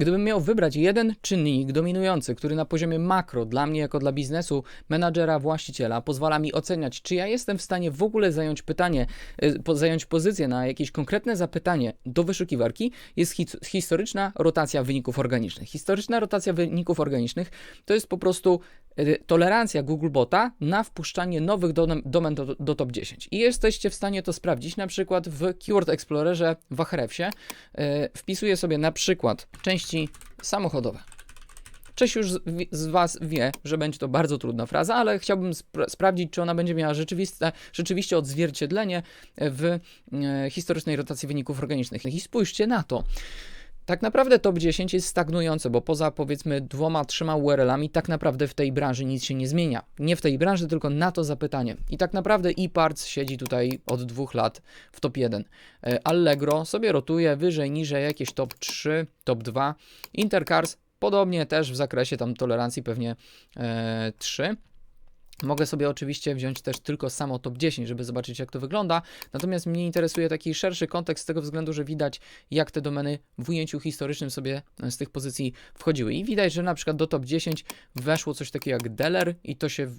Gdybym miał wybrać jeden czynnik dominujący, który na poziomie makro dla mnie jako dla biznesu, menadżera, właściciela pozwala mi oceniać, czy ja jestem w stanie w ogóle zająć pytanie, y, zająć pozycję na jakieś konkretne zapytanie do wyszukiwarki, jest hi historyczna rotacja wyników organicznych. Historyczna rotacja wyników organicznych to jest po prostu y, tolerancja Googlebota na wpuszczanie nowych domen, do, do top 10. I jesteście w stanie to sprawdzić na przykład w Keyword Explorerze w Ahrefsie. Y, Wpisuję sobie na przykład części samochodowe. Część już z, Was wie, że będzie to bardzo trudna fraza, ale chciałbym spra- sprawdzić, czy ona będzie miała rzeczywiste, rzeczywiście odzwierciedlenie w e, historycznej rotacji wyników organicznych. I spójrzcie na to. Tak naprawdę top 10 jest stagnujące, bo poza powiedzmy dwoma, trzema URL-ami, tak naprawdę w tej branży nic się nie zmienia. Nie w tej branży, tylko na to zapytanie. I tak naprawdę eParts siedzi tutaj od dwóch lat w top 1. E, Allegro sobie rotuje wyżej, niżej, jakieś top 3, top 2. Intercars podobnie też w zakresie tam tolerancji pewnie e, 3. Mogę sobie oczywiście wziąć też tylko samo top 10, żeby zobaczyć, jak to wygląda. Natomiast mnie interesuje taki szerszy kontekst z tego względu, że widać, jak te domeny w ujęciu historycznym sobie z tych pozycji wchodziły. I widać, że na przykład do top 10 weszło coś takiego jak Deller i to się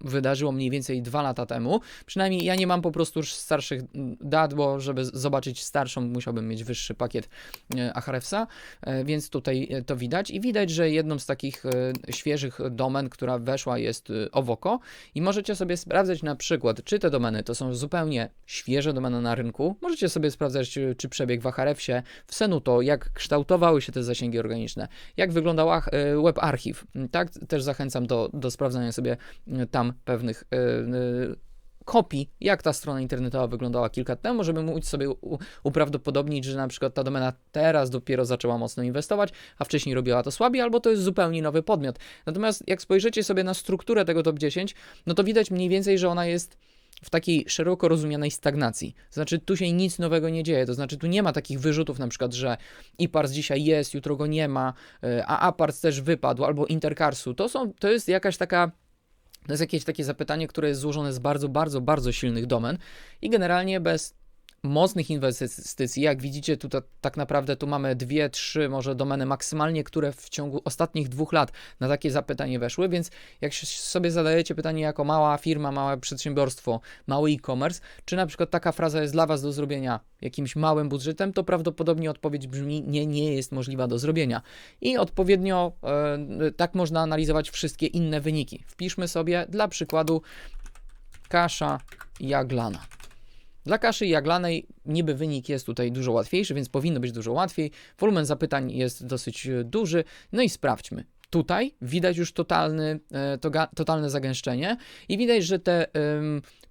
wydarzyło mniej więcej dwa lata temu. Przynajmniej ja nie mam po prostu już starszych dat, bo żeby zobaczyć starszą, musiałbym mieć wyższy pakiet e, Ahrefsa, e, więc tutaj e, to widać. I widać, że jedną z takich świeżych domen, która weszła jest Owoko i możecie sobie sprawdzać na przykład, czy te domeny to są zupełnie świeże domeny na rynku. Możecie sobie sprawdzać, czy przebieg w Ahrefsie, w Senuto, jak kształtowały się te zasięgi organiczne, jak wyglądał web archiw. Tak, też zachęcam do, do sprawdzania sobie e, pewnych e, e, kopii, jak ta strona internetowa wyglądała kilka lat temu, żeby móc sobie uprawdopodobnić, że na przykład ta domena teraz dopiero zaczęła mocno inwestować, a wcześniej robiła to słabiej, albo to jest zupełnie nowy podmiot. Natomiast jak spojrzycie sobie na strukturę tego top 10, no to widać mniej więcej, że ona jest w takiej szeroko rozumianej stagnacji. Znaczy, tu się nic nowego nie dzieje. To znaczy, tu nie ma takich wyrzutów, na przykład, że IPARS dzisiaj jest, jutro go nie ma, e, a APARS też wypadł, albo Intercarsu. To, są, to jest jakaś taka to jest jakieś takie zapytanie, które jest złożone z bardzo, bardzo, bardzo silnych domen i generalnie bez mocnych inwestycji, jak widzicie, tutaj tak naprawdę tu mamy dwie, trzy może domeny maksymalnie, które w ciągu ostatnich dwóch lat na takie zapytanie weszły, więc jak sobie zadajecie pytanie jako mała firma, małe przedsiębiorstwo, mały e-commerce, czy na przykład taka fraza jest dla Was do zrobienia jakimś małym budżetem, to prawdopodobnie odpowiedź brzmi nie, nie jest możliwa do zrobienia. I odpowiednio e, tak można analizować wszystkie inne wyniki. Wpiszmy sobie dla przykładu kasza jaglana. Dla kaszy jaglanej niby wynik jest tutaj dużo łatwiejszy, więc powinno być dużo łatwiej. Wolumen zapytań jest dosyć e, duży. No i sprawdźmy. Tutaj widać już totalny, e, totalne zagęszczenie i widać, że te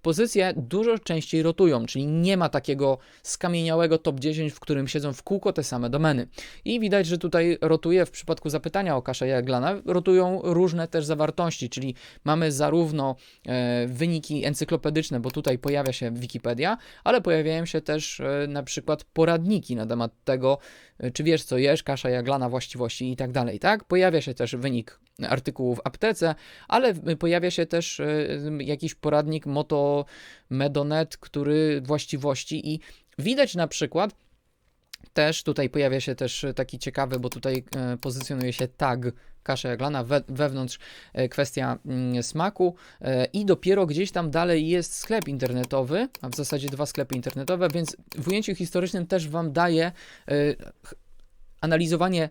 pozycje dużo częściej rotują, czyli nie ma takiego skamieniałego top 10, w którym siedzą w kółko te same domeny. I widać, że tutaj rotuje w przypadku zapytania o kaszę jaglana, rotują różne też zawartości, czyli mamy zarówno e, wyniki encyklopedyczne, bo tutaj pojawia się Wikipedia, ale pojawiają się też e, na przykład poradniki na temat tego, czy wiesz co jesz, kasza jaglana, właściwości i tak dalej, tak? Pojawia się też wynik artykułu w aptece, ale pojawia się też e, jakiś poradnik Moto Medonet, który właściwości i widać na przykład też tutaj pojawia się też taki ciekawy, bo tutaj e, pozycjonuje się tag kasza jaglana, we, wewnątrz e, kwestia mm, smaku i dopiero gdzieś tam dalej jest sklep internetowy, a w zasadzie dwa sklepy internetowe, więc w ujęciu historycznym też Wam daje analizowanie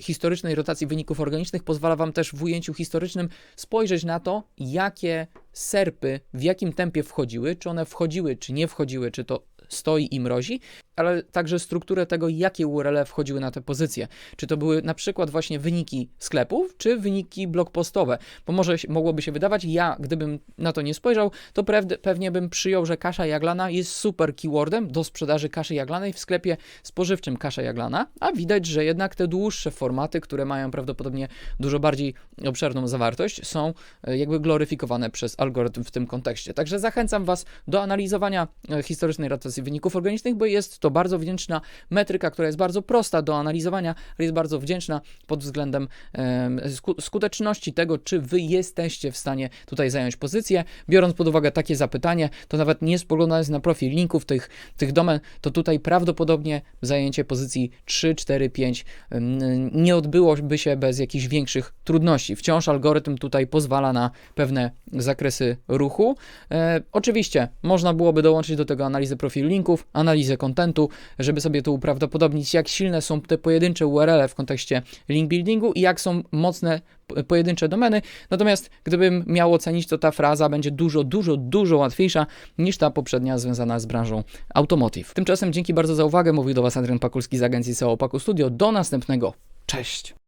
historycznej rotacji wyników organicznych pozwala Wam też w ujęciu historycznym spojrzeć na to, jakie serpy w jakim tempie wchodziły, czy one wchodziły, czy nie wchodziły, czy to stoi i mrozi, ale także strukturę tego, jakie URL wchodziły na te pozycje. Czy to były na przykład właśnie wyniki sklepów, czy wyniki blogpostowe, bo może mogłoby się wydawać, ja gdybym na to nie spojrzał, to pewnie bym przyjął, że kasza jaglana jest super keywordem do sprzedaży kaszy jaglanej w sklepie spożywczym kasza jaglana, a widać, że jednak te dłuższe formaty, które mają prawdopodobnie dużo bardziej obszerną zawartość, są e, jakby gloryfikowane przez algorytm w tym kontekście. Także zachęcam Was do analizowania e, historycznej rotacji wyników organicznych, bo jest to bardzo wdzięczna metryka, która jest bardzo prosta do analizowania, ale jest bardzo wdzięczna pod względem em, sku- skuteczności tego, czy Wy jesteście w stanie tutaj zająć pozycję. Biorąc pod uwagę takie zapytanie, to nawet nie spoglądając na profil linków tych, tych domen, to tutaj prawdopodobnie zajęcie pozycji 3, 4, 5 em, nie odbyłoby się bez jakichś większych trudności. Wciąż algorytm tutaj pozwala na pewne zakresy ruchu. E, oczywiście można byłoby dołączyć do tego analizę profilu linków, analizę kontentu, żeby sobie tu uprawdopodobnić, jak silne są te pojedyncze URL w kontekście link buildingu i jak są mocne pojedyncze domeny. Natomiast gdybym miał ocenić, to ta fraza będzie dużo, dużo, dużo łatwiejsza niż ta poprzednia związana z branżą automotive. Tymczasem dzięki bardzo za uwagę. Mówił do Was Adrian Pakulski z agencji SEO Paku Studio. Do następnego. Cześć!